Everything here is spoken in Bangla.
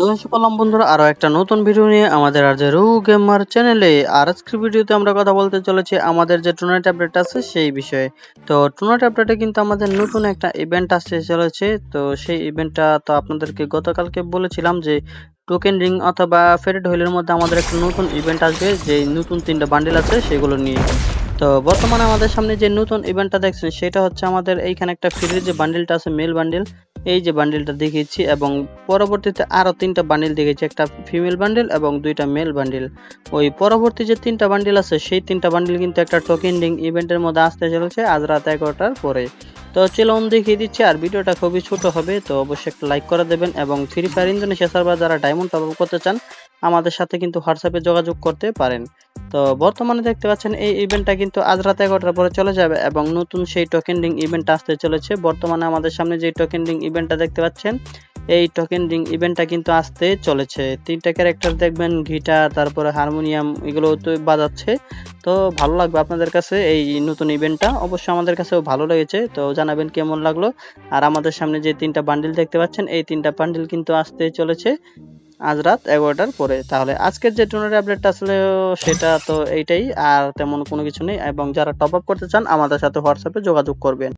তো এসে পড়লাম বন্ধুরা, আরও একটা নতুন ভিডিও নিয়ে আমাদের আর যে রু গেমার চ্যানেলে আর আজকের ভিডিওতে আমরা কথা বলতে চলেছি আমাদের যে টুর্নামেন্ট আপডেট আছে সেই বিষয়ে। তো টুর্নামেন্ট আপডেটে কিন্তু আমাদের নতুন একটা ইভেন্ট আসতে চলেছে। তো সেই ইভেন্টটা তো আপনাদেরকে গতকালকে বলেছিলাম যে টোকেন রিং অথবা ফেরেড হুইলের মধ্যে আমাদের একটা নতুন ইভেন্ট আসবে, যে নতুন তিনটা বান্ডিল আছে সেগুলো নিয়ে। তো বর্তমানে আমাদের সামনে যে নতুন ইভেন্টটা দেখছেন, সেটা হচ্ছে আমাদের এইখানে একটা ফ্রির যে বান্ডেলটা আছে মেল বান্ডেল এই যে বান্ডেলটা দেখিয়েছি এবং পরবর্তীতে আরও তিনটা বান্ডেল দেখেছি একটা ফিমেল বান্ডেল এবং দুইটা মেল বান্ডেল ওই পরবর্তী যে তিনটা বান্ডেল আছে, সেই তিনটা বান্ডেল কিন্তু একটা টোকেন রিং ইভেন্টের মধ্যে আসতে চলেছে আজ রাত এগারোটার পরে। তো চলুন দেখিয়ে দিচ্ছি, আর ভিডিওটা খুবই ছোট হবে, তো অবশ্যই একটা লাইক করে দেবেন এবং ফ্রি ফায়ার ইন্দোনেশিয়া সার্ভার যারা ডায়মন্ড টপ করতে চান, আমাদের সাথে কিন্তু হোয়াটসঅ্যাপে যোগাযোগ করতে পারেন। তো বর্তমানে দেখতে পাচ্ছেন এই ইভেন্টটা কিন্তু আজ রাত এগারোটার পরে চলে যাবে এবং নতুন সেই টোকেন ইভেন্ট আসতে চলেছে। বর্তমানে আমাদের সামনে যে টোকেন রিং ইভেন্টটা দেখতে পাচ্ছেন, এই টোকেন রিং ইভেন্টটা কিন্তু আসতে চলেছে। তিনটা ক্যারেক্টার দেখবেন গিটার তারপরে হারমোনিয়াম এগুলো তো বাজাচ্ছে। তো ভালো লাগবে আপনাদের কাছে এই নতুন ইভেন্টটা অবশ্যই আমাদের কাছেও ভালো লেগেছে। তো জানাবেন কেমন লাগল। আর আমাদের সামনে যে তিনটা বান্ডিল দেখতে পাচ্ছেন, এই তিনটা বান্ডিল কিন্তু আসতে চলেছে। আজ রাত এগারোটার পরে। তাহলে আজকের যে টুনারি আপডেটটা আসলে সেটা তো এইটাই, আর তেমন কোনো কিছু নেই। এবং যারা টপ আপ করতে চান, আমাদের সাথে হোয়াটসঅ্যাপে যোগাযোগ করবেন।